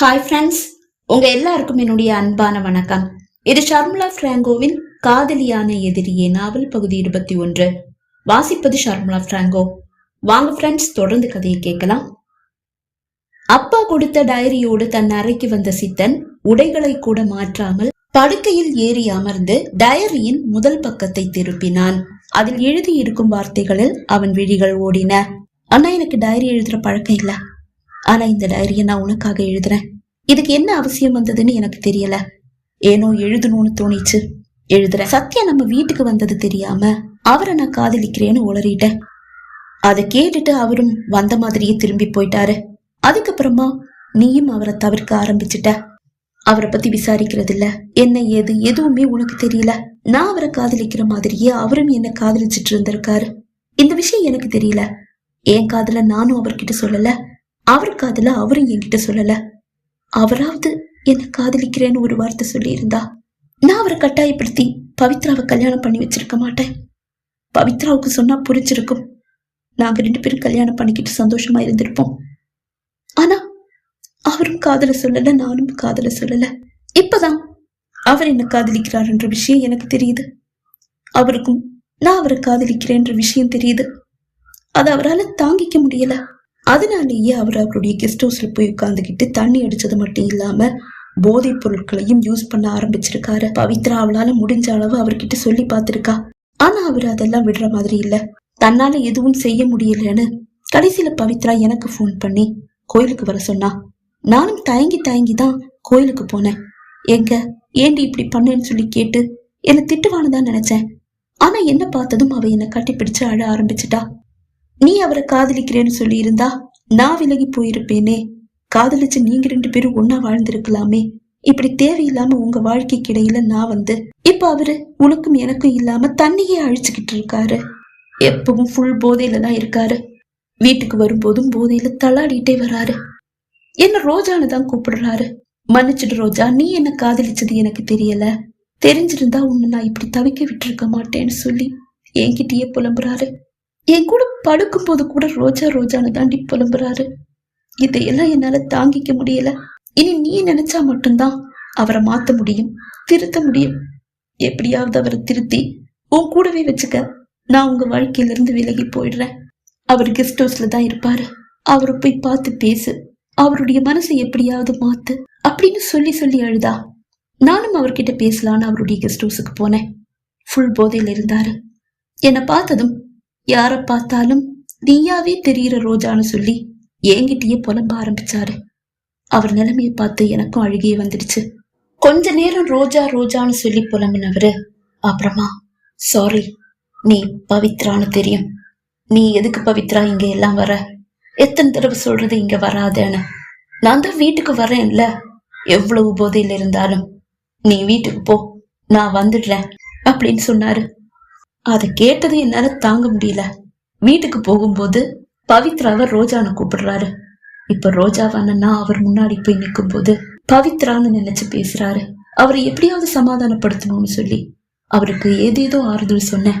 Hi friends உங்க எல்லாருக்கும் என்னுடைய அன்பான வணக்கம். இது ஷர்மிளா பிராங்கோவின் காதலியான எதிரியே நாவல் பகுதி இருபத்தி ஒன்று. வாசிப்பது ஷர்மிளா பிராங்கோ. வாங்க ஃப்ரெண்ட்ஸ் தொடர்ந்து கதையை கேட்கலாம். அப்பா கொடுத்த டைரியோடு தன் அறைக்கு வந்த சித்தன் உடைகளை கூட மாற்றாமல் படுக்கையில் ஏறி அமர்ந்து டைரியின் முதல் பக்கத்தை திருப்பினான். அதில் எழுதி இருக்கும் வார்த்தைகளில் அவன் விழிகள் ஓடின. அண்ணா எனக்கு டைரி எழுதுற பழக்கம் இல்ல. ஆனா இந்த டைரியை நான் உனக்காக எழுதுறேன். இதுக்கு என்ன அவசியம் வந்ததுன்னு எனக்கு தெரியல. ஏனோ எழுதணும்னு தோணிச்சு. எழுதுறேன். சத்யா நம்ம வீட்டுக்கு வந்தது தெரியாம அவரை நான் காதலிக்கிறேன்னு உளறிட்டேன். அதை கேட்டுட்டு அவரும் வந்த மாதிரியே திரும்பி போயிட்டாரு. அதுக்கப்புறமா நீயும் அவரை தவிர்க்க ஆரம்பிச்சிட்ட. அவரை பத்தி விசாரிக்கிறது இல்ல என்ன ஏது எதுவுமே உனக்கு தெரியல. நான் அவரை காதலிக்கிற மாதிரியே அவரும் என்ன காதலிச்சிட்டு இருந்திருக்காரு. இந்த விஷயம் எனக்கு தெரியல. என் காதுல நானும் அவர்கிட்ட சொல்லல? அவர் காதல அவரும் என்கிட்ட சொல்லல. அவராவது என்ன காதலிக்கிறேன்னு ஒரு வார்த்தை சொல்லியிருந்தா நான் அவரை கட்டாயப்படுத்தி பவித்ராவை கல்யாணம் பண்ணி வச்சிருக்க மாட்டேன். பவித்ராவுக்கு சொன்னா புரிஞ்சிருக்கும். நாங்க ரெண்டு பேரும் கல்யாணம் பண்ணிக்கிட்டு சந்தோஷமா இருந்திருப்போம். ஆனா அவரும் காதல சொல்லல நானும் காதல சொல்லல. இப்பதான் அவர் என்ன காதலிக்கிறாருன்ற விஷயம் எனக்கு தெரியுது. அவருக்கும் நான் அவரை காதலிக்கிறேன்ற விஷயம் தெரியுது. அது அவரால தாங்கிக்க முடியல. அதனாலேயே அவர் அவருடைய கெஸ்ட் ஹவுஸ்ல போய் உட்காந்துக்கிட்டு தண்ணி அடிச்சது மட்டும் இல்லாம போதைப் பொருட்களையும் யூஸ் பண்ண ஆரம்பிச்சிருக்காரு. பவித்ரா அவளால முடிஞ்ச அளவு அவர்கிட்ட சொல்லி பார்த்திருக்கா. ஆனா அவர் அதெல்லாம் விடுற மாதிரி இல்ல. தன்னால எதுவும் செய்ய முடியலன்னு கடைசியில பவித்ரா எனக்கு ஃபோன் பண்ணி கோயிலுக்கு வர சொன்னா. நானும் தயங்கி தயங்கி தான் கோயிலுக்கு போனேன். எங்க? ஏண்டி இப்படி பண்ணேன்னு சொல்லி கேட்டு என்ன திட்டுவான்னு தான் நினைச்சேன். ஆனா என்ன பார்த்ததும் அவ என்ன கட்டிப்பிடிச்சு அழ ஆரம்பிச்சிட்டா. நீ அவரை காதலிக்கிறேன்னு சொல்லி இருந்தா நான் விலகி போயிருப்பேனே. காதலிச்சு நீங்க ரெண்டு பேரும் ஒன்னா வாழ்ந்திருக்கலாமே. இப்படி தேவையில்லாம உங்க வாழ்க்கைக்கு இடையில நான் வந்து இப்ப அவரு உனக்கும் எனக்கும் இல்லாம தண்ணியே அழிச்சுக்கிட்டு இருக்காரு. எப்பவும் ஃபுல் போதையில தான் இருக்காரு. வீட்டுக்கு வரும்போதும் போதையில தளாடிட்டே வராரு. என்ன ரோஜான்னு தான் கூப்பிடுறாரு. மன்னிச்சிடு ரோஜா நீ என்ன காதலிச்சது எனக்கு தெரியல. தெரிஞ்சிருந்தா உன்னை நான் இப்படி தவிக்க விட்டுருக்க மாட்டேன்னு சொல்லி என்கிட்டயே புலம்புறாரு. என் கூட படுக்கும்போது கூட ரோஜா ரோஜான்னு தாண்டி புலம்புறாரு. இதையெல்லாம் என்னால தாங்கிக்க முடியல. இனி நீ நினைச்சா மட்டும்தான் அவரை மாத்த முடியும் திருத்த முடியும். எப்படியாவது அவரை திருத்தி உன் கூடவே வச்சுக்க. நான் உங்க வாழ்க்கையில இருந்து விலகி போயிடுறேன். அவர் கெஸ்ட் ஹவுஸ்ல தான் இருப்பாரு. அவரை போய் பார்த்து பேசு. அவருடைய மனசை எப்படியாவது மாத்து அப்படின்னு சொல்லி சொல்லி அழுதா. நானும் அவர்கிட்ட பேசலான்னு அவருடைய கெஸ்ட் ஹவுஸுக்கு போனேன். ஃபுல் போதையில இருந்தாரு. என்னை பார்த்ததும் யார பார்த்தாலும் நீயாவே தெரியுற ரோஜான்னு சொல்லி என்கிட்டயே புலம்ப ஆரம்பிச்சாரு. அவர் நிலைமையை பார்த்து எனக்கும் அழுகியே வந்துடுச்சு. கொஞ்ச நேரம் ரோஜா ரோஜான்னு சொல்லி புலம்பினவரு அப்புறமா சாரி நீ பவித்ரான்னு தெரியும். நீ எதுக்கு பவித்ரா இங்க எல்லாம் வர? எத்தனை தடவை சொல்றது இங்க வராதேன்னு. நான் தான் வீட்டுக்கு வரேன்ல. எவ்வளவு போதையில் இருந்தாலும். நீ வீட்டுக்கு போ. நான் வந்துடுறேன் அப்படின்னு சொன்னாரு. அதை கேட்டது என்னால தாங்க முடியல. வீட்டுக்கு போகும்போது பவித்ராவை ரோஜான்னு கூப்பிடுறாரு. இப்ப ரோஜாவானா அவர் முன்னாடி போய் நிற்கும் போது பவித்ரான்னு நினைச்சு பேசுறாரு. அவரை எப்படியாவது சமாதானப்படுத்தணும்னு சொல்லி அவருக்கு ஏதேதோ ஆறுதல் சொன்னேன்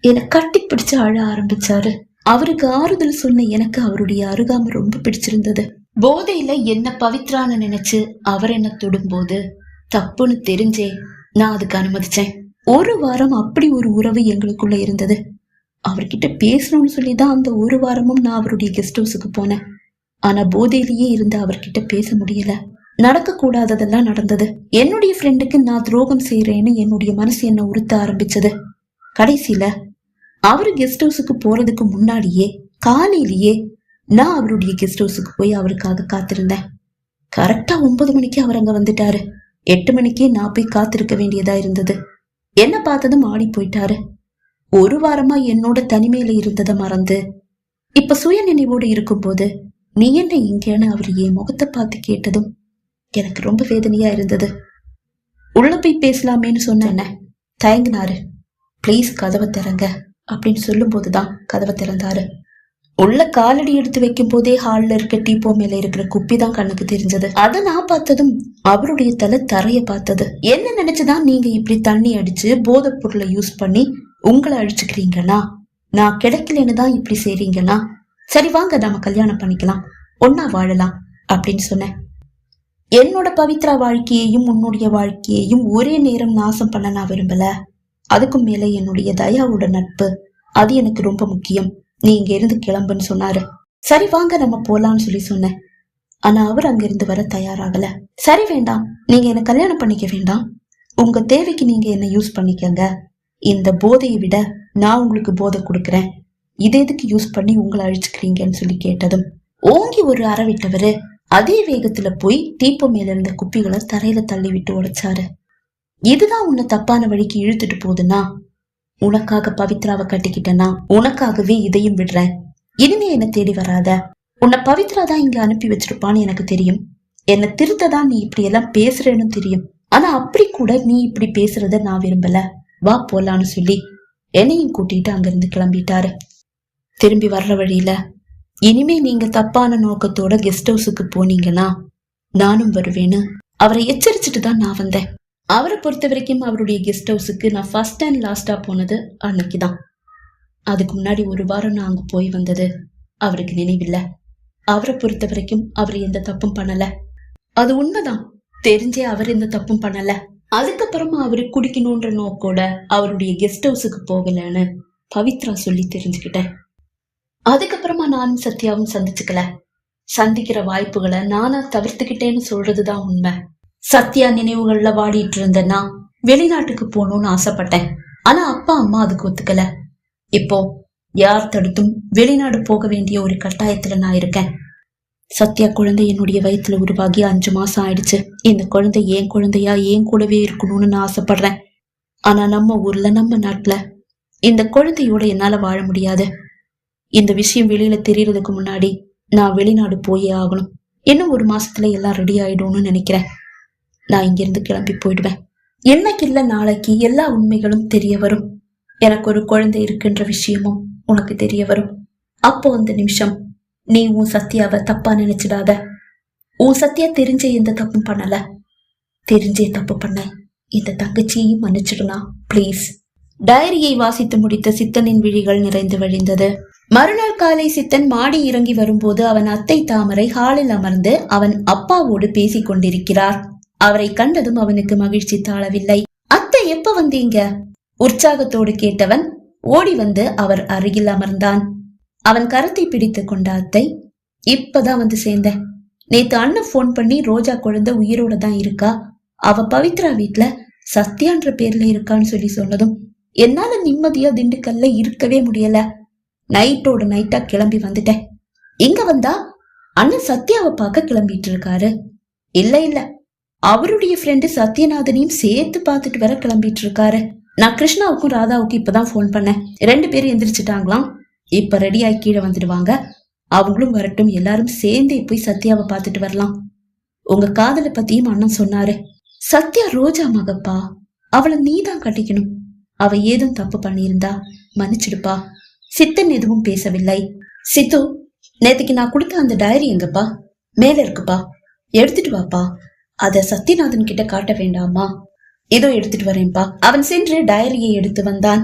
என்னை கட்டி பிடிச்சு அழ ஆரம்பிச்சாரு. அவருக்கு ஆறுதல் சொன்ன எனக்கு அவருடைய அருகாமை ரொம்ப பிடிச்சிருந்தது. போதையில என்ன பவித்ரான்னு நினைச்சு அவர் என்ன தொடும்போது தப்புன்னு தெரிஞ்சே நான் அதுக்கு அனுமதிச்சேன். ஒரு வாரம் அப்படி ஒரு உறவு எங்களுக்குள்ள இருந்தது. அவர்கிட்ட பேசணும்னு சொல்லி தான் அந்த ஒரு வாரமும் நான் அவருடைய கெஸ்ட் ஹவுஸுக்கு போனேன். ஆனா போதையிலேயே இருந்து அவர்கிட்ட பேச முடியல. நடக்க கூடாததெல்லாம் நடந்தது. என்னுடைய ஃப்ரெண்டுக்கு நான் துரோகம் செய்யறேன்னு என்னுடைய மனசு என்ன உறுத்த ஆரம்பிச்சது. கடைசியில அவரு கெஸ்ட் ஹவுஸுக்கு போறதுக்கு முன்னாடியே காலையிலேயே நான் அவருடைய கெஸ்ட் ஹவுஸுக்கு போய் அவருக்காக காத்திருந்தேன். கரெக்டா ஒன்பது மணிக்கு அவர் அங்க வந்துட்டாரு. எட்டு மணிக்கே நான் போய் காத்திருக்க வேண்டியதா இருந்தது. என்ன பார்த்ததும் ஆடி போயிட்டாரு. ஒரு வாரமா என்னோட தனிமையில இருந்ததை மறந்து இப்ப சுய நினைவோடு இருக்கும்போது நீ என்ன இங்கேன்னு அவர் என் முகத்தை பார்த்து கேட்டதும் எனக்கு ரொம்ப வேதனையா இருந்தது. உள்ள போய் பேசலாமேன்னு சொன்னேன் தயங்கினாரு. ப்ளீஸ் கதவை திறங்க அப்படின்னு சொல்லும் போதுதான் கதவை திறந்தாரு. உள்ள காலடி எடுத்து வைக்கும் போதே ஹால்ல இருக்க டீப்போ மேல இருக்கிற குப்பி தான் கண்ணுக்கு தெரிஞ்சது. அதை நான் பார்த்ததும் அவருடைய தலை தரைய பார்த்தது. என்ன நினைச்சுதான் நீங்க இப்படி தண்ணி அடிச்சு போதைப் பொருளை யூஸ் பண்ணி உங்களை அழிச்சுக்கிறீங்களா நான் கிடைக்கலன்னு தான் இப்படி செய்றீங்களா சரி வாங்க நாம கல்யாணம் பண்ணிக்கலாம். ஒன்னா வாழலாம் அப்படின்னு சொன்னேன். என்னோட பவித்ரா வாழ்க்கையையும் உன்னுடைய வாழ்க்கையையும் ஒரே நேரம் நாசம் பண்ண நான் விரும்பல. அதுக்கும் மேல என்னுடைய தயாவோட நட்பு. அது எனக்கு ரொம்ப முக்கியம். நீ இங்க இருந்து கிளம்புன்னு சொன்னாரு. சரி வாங்க நம்ம போலாம்னு சொல்லி சொன்னேன். ஆனா அவர் அங்கிருந்து வர தயாராகல. சரி வேண்டாம். நீங்க என்ன கல்யாணம் பண்ணிக்க வேண்டாம். உங்க தேவைக்கு நீங்க என்ன யூஸ் பண்ணிக்கங்க. இந்த போதையை விட நான் உங்களுக்கு போதை கொடுக்கறேன். இதை எதுக்கு யூஸ் பண்ணி உங்களை அழிச்சுக்கிறீங்கன்னு சொல்லி கேட்டதும் ஓங்கி ஒரு அற விட்டவரு அதே வேகத்துல போய் தீப்பம் மேல இருந்த குப்பிகளை தரையில தள்ளி விட்டு உடைச்சாரு. இதுதான் உன்னை தப்பான வழிக்கு இழுத்துட்டு போகுதுன்னா? உனக்காக பவித்ராவை கட்டிக்கிட்டேன்னா உனக்காகவே இதையும் விடுறேன். இனிமே என்ன தேடி வராத. உன்னை பவித்ரா தான் இங்க அனுப்பி வச்சிருப்பான்னு எனக்கு தெரியும். என்னை திருத்ததான் நீ இப்படி எல்லாம் பேசுறேன்னு தெரியும். ஆனா அப்படி கூட நீ இப்படி பேசுறத நான் விரும்பல. வா போலான்னு சொல்லி என்னையும் கூட்டிட்டு அங்கிருந்து கிளம்பிட்டாரு. திரும்பி வர்ற வழியில இனிமே நீங்க தப்பான நோக்கத்தோட கெஸ்ட் ஹவுஸுக்கு போனீங்கன்னா நானும் வருவேன்னு அவரை எச்சரிச்சுட்டு தான் நான் வந்தேன். அவரை பொறுத்த வரைக்கும் அவருடைய கெஸ்ட் ஹவுஸுக்கு நான் ஃபஸ்ட் அண்ட் லாஸ்டா போனது அன்னைக்கு தான் அதுக்கு முன்னாடி ஒரு வாரம் நான் அங்கே போய் வந்தது. அவருக்கு நினைவில்ல. அவரை பொறுத்த வரைக்கும் அவர் எந்த தப்பும் பண்ணல. அது உண்மைதான். தெரிஞ்சே அவர் எந்த தப்பும் பண்ணலை. அதுக்கப்புறமா அவர் குடிக்கணும்ன்ற நோக்கோட அவருடைய கெஸ்ட் ஹவுஸுக்கு போகலன்னு பவித்ரா சொல்லி தெரிஞ்சுக்கிட்டேன். அதுக்கப்புறமா நானும் சத்யாவும் சந்திச்சுக்கல. சந்திக்கிற வாய்ப்புகளை நானா தவிர்த்துக்கிட்டேன்னு சொல்றதுதான் உண்மை. சத்யா நினைவுகள்ல வாடிட்டு இருந்தேன்னா வெளிநாட்டுக்கு போகணும்னு ஆசைப்பட்டேன். ஆனா அப்பா அம்மா அதுக்கு ஒத்துக்கல. இப்போ யார் தடுத்தும் வெளிநாடு போக வேண்டிய ஒரு கட்டாயத்துல நான் இருக்கேன். சத்யா குழந்தை என்னுடைய வயித்துல உருவாகி அஞ்சு மாசம் ஆயிடுச்சு. இந்த குழந்தை ஏன் குழந்தையா ஏன் கூடவே இருக்கணும்னு நான் ஆசைப்படுறேன். ஆனா நம்ம ஊர்ல நம்ம நாட்டுல இந்த குழந்தையோட என்னால வாழ முடியாது. இந்த விஷயம் வெளியில தெரியறதுக்கு முன்னாடி நான் வெளிநாடு போயே ஆகணும். இன்னும் ஒரு மாசத்துல எல்லாம் ரெடி ஆயிடும்னு நினைக்கிறேன். நான் இங்கிருந்து கிளம்பி போயிடுவேன். என்னைக்கு இல்ல நாளைக்கு எல்லா உண்மைகளும் தெரிய வரும். எனக்கு ஒரு குழந்தை இருக்குன்ற விஷயமும் உனக்கு தெரிய வரும். அப்போ அந்த நிமிஷம் நீ உன் சத்தியாவை தப்பா நினைச்சிடாத. உன் சத்யா தெரிஞ்ச எந்த தப்பும் பண்ணல. தெரிஞ்சே தப்பு பண்ண இந்த தங்கச்சியையும் மன்னிச்சிடலாம் ப்ளீஸ் டைரியை வாசித்து முடித்த சித்தனின் விழிகள் நிறைந்து வழிந்தது. மறுநாள் காலை சித்தன் மாடி இறங்கி வரும்போது அவன் அத்தை தாமரை ஹாலில் அமர்ந்து அவன் அப்பாவோடு பேசிக் கொண்டிருக்கிறார் அவரை கண்டதும் அவனுக்கு மகிழ்ச்சி தாழவில்லை. அத்தை எப்ப வந்தீங்க? உற்சாகத்தோடு கேட்டவன் ஓடி வந்து அவர் அருகில் அமர்ந்தான். அவன் கரத்தை பிடித்து கொண்ட அத்தை இப்பதான் வந்து சேர்ந்தேன் நேத்து அண்ணன் போன் பண்ணி ரோஜா குழந்தை உயிரோட தான் இருக்கா? அவ பவித்ரா வீட்ல சத்யான்ற பேர்ல இருக்கான்னு சொல்லி சொன்னதும் என்னால நிம்மதியா திண்டுக்கல்ல இருக்கவே முடியல. நைட்டோட நைட்டா கிளம்பி வந்துட்டேன். இங்க வந்தா அண்ணன் சத்யாவை பார்க்க கிளம்பிட்டு இருக்காரு. இல்ல இல்ல. அவருடைய ஃப்ரெண்டு சத்யநாதனையும் சேர்த்து பார்த்துட்டு வர கிளம்பிட்டு இருக்காரு நான் கிருஷ்ணாவுக்கும் ராதாவுக்கும் இப்பதான் ஃபோன் பண்ணேன். ரெண்டு பேரும் எந்திரிச்சிட்டாங்களாம். இப்ப ரெடியாகி கீழே வந்துடுவாங்க. அவங்களும் வரட்டும். எல்லாரும் சேர்ந்தே போய் சத்யாவை பார்த்துட்டு வரலாம். உங்க காதலை பத்தியும் அண்ணன் சொன்னாரு. சத்யா ரோஜா மகப்பா. அவளை நீதான் கட்டிக்கணும். அவ ஏதும் தப்பு பண்ணியிருந்தா மன்னிச்சிடுப்பா. சித்தன் எதுவும் பேசவில்லை. சித்து நேத்துக்கு நான் கொடுத்த அந்த டைரி எங்கப்பா? மேல இருக்குப்பா. எடுத்துட்டு வாப்பா. அத சத்யநாதன் கிட்ட காட்ட வேண்டாமா? ஏதோ எடுத்துட்டு வரேன்பா. அவன் சென்று டயரியை எடுத்து வந்தான்.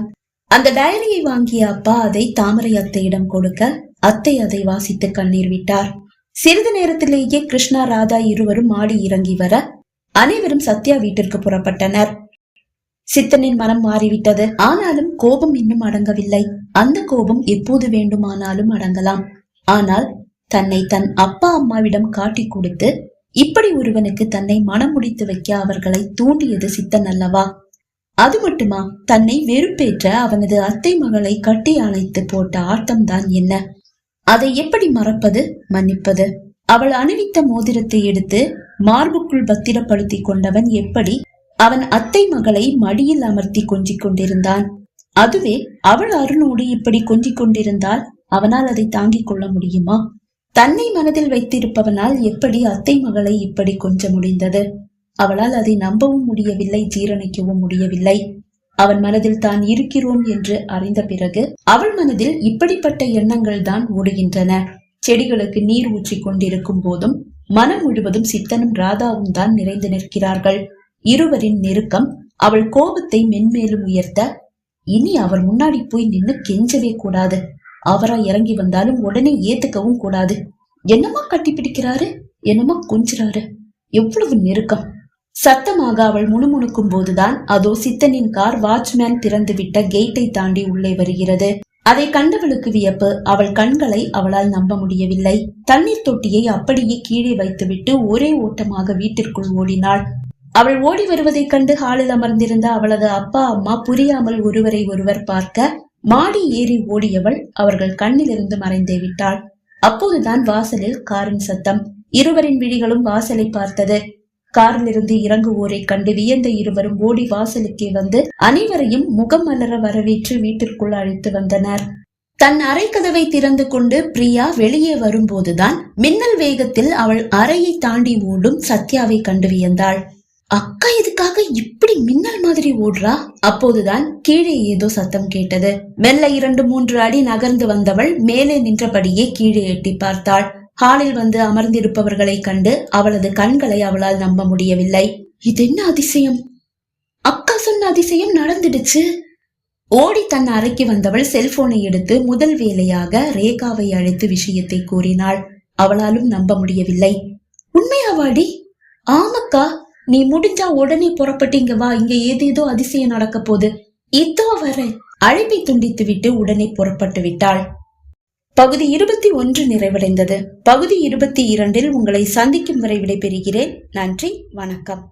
அந்த டயரியை வாங்கிய அப்பா அதை தாமரை அத்தையிடம் கொடுக்க அத்தை அதை வாசித்து கண்ணீர் விட்டார். சிறிது நேரத்திலேயே கிருஷ்ணா ராதா இருவரும் மாடி இறங்கி வர அனைவரும் சத்யா வீட்டிற்கு புறப்பட்டனர். சித்தனின் மனம் மாறிவிட்டது. ஆனாலும் கோபம் இன்னும் அடங்கவில்லை. அந்த கோபம் எப்போது வேண்டுமானாலும் அடங்கலாம். ஆனால் தன்னை தன் அப்பா அம்மாவிடம் காட்டிக் கொடுத்து இப்படி ஒருவனுக்கு தன்னை மனம் முடித்து வைக்க அவர்களை தூண்டியது சித்தன் அல்லவா? அது மட்டுமா? தன்னை வெறுப்பேற்ற அவனது அத்தை மகளை கட்டி அழைத்து போட்ட ஆட்டம்தான் என்ன? அதை எப்படி மறப்பது மன்னிப்பது? அவள் அணிவித்த மோதிரத்தை எடுத்து மார்புக்குள் பத்திரப்படுத்திக் கொண்டவன் எப்படி அவன் அத்தை மகளை மடியில் அமர்த்தி கொஞ்சிக் கொண்டிருந்தான்? அதுவே அவள் அருணோடு இப்படி கொஞ்சிக் கொண்டிருந்தால் அவனால் அதை தாங்கிக் கொள்ள முடியுமா? தன்னை மனதில் வைத்திருப்பவனால் எப்படி அத்தை மகளை இப்படி கொஞ்ச முடிந்தது? அவளால் அதை நம்பவும் முடியவில்லை ஜீரணிக்கவும் முடியவில்லை. அவன் மனதில் தான் இருக்கிறோம் என்று அறிந்த பிறகு அவள் மனதில் இப்படிப்பட்ட எண்ணங்கள் தான் ஓடுகின்றன. செடிகளுக்கு நீர் ஊற்றி கொண்டிருக்கும் போதும் மனம் முழுவதும் சித்தனும் ராதாவும் தான் நிறைந்து நிற்கிறார்கள். இருவரின் நெருக்கம் அவள் கோபத்தை மென்மேலும் உயர்த்த இனி அவர் முன்னாடி போய் நின்னு கெஞ்சவே கூடாது. அவரா இறங்கி வந்தாலும் உடனே ஏத்துக்கவும் கூடாது. என்னமா கட்டி பிடிக்கிறாரு? என்னமா கொஞ்சுறாரு? எவ்வளவு நெருக்கம். சத்தமாக அவள் முணுமுணுக்கும் போதுதான் அதோ சித்தனின் கார் வாட்ச்மேன் திறந்துவிட்ட கேட்டை தாண்டி உள்ளே வருகிறது. அதை கண்டவளுக்கு வியப்பு அவள் கண்களை அவளால் நம்ப முடியவில்லை. தண்ணீர் தொட்டியை அப்படியே கீழே வைத்துவிட்டு ஒரே ஓட்டமாக வீட்டிற்குள் ஓடினாள். அவள் ஓடி வருவதைக் கண்டு ஹாலில் அமர்ந்திருந்த அவளது அப்பா அம்மா புரியாமல் ஒருவரை ஒருவர் பார்க்க மாடி ஏறி ஓடியவள் அவர்கள் கண்ணிலிருந்து மறைந்தே விட்டாள். அப்போதுதான் வாசலில் காரின் சத்தம். இருவரின் விழிகளும் வாசலை பார்த்தது. காரிலிருந்து இறங்குவோரை கண்டு வியந்த இருவரும் ஓடி வாசலுக்கே வந்து அனைவரையும் முகம் மலர வரவேற்று வீட்டிற்குள் அழைத்து வந்தனர். தன் அறை கதவை திறந்து கொண்டு பிரியா வெளியே வரும்போதுதான் மின்னல் வேகத்தில் அவள் அறையை தாண்டி ஓடும் சத்யாவை கண்டு வியந்தாள். அக்கா எதுக்காக இப்படி மின்னல் மாதிரி ஓடுறா? அப்போதுதான் கீழே ஏதோ சத்தம் கேட்டது. மெல்ல இரண்டு மூன்று அடி நகர்ந்து வந்தவள் மேலே நின்றபடியே கீழே எட்டி பார்த்தாள். ஹாலில் வந்து அமர்ந்திருப்பவர்களை கண்டு அவளது கண்களை அவளால் நம்ப முடியவில்லை. இது என்ன அதிசயம்? அக்கா சொன்ன அதிசயம் நடந்துடுச்சு. ஓடி தன் அறைக்கு வந்தவள் செல்போனை எடுத்து முதல் வேலையாக ரேகாவை அழைத்து விஷயத்தை கூறினாள். அவளாலும் நம்ப முடியவில்லை. உண்மையாவாடி ஆமக்கா நீ முடிஞ்சா உடனே புறப்பட்டு இங்க வா. இங்க ஏதேதோ அதிசயம் நடக்க போகுது. இதோ வர அழைப்பை துண்டித்து விட்டு உடனே புறப்பட்டு விட்டாள். பகுதி இருபத்தி ஒன்று நிறைவடைந்தது. பகுதி இருபத்தி இரண்டில் உங்களை சந்திக்கும் வரை விடைபெறுகிறேன். நன்றி. வணக்கம்.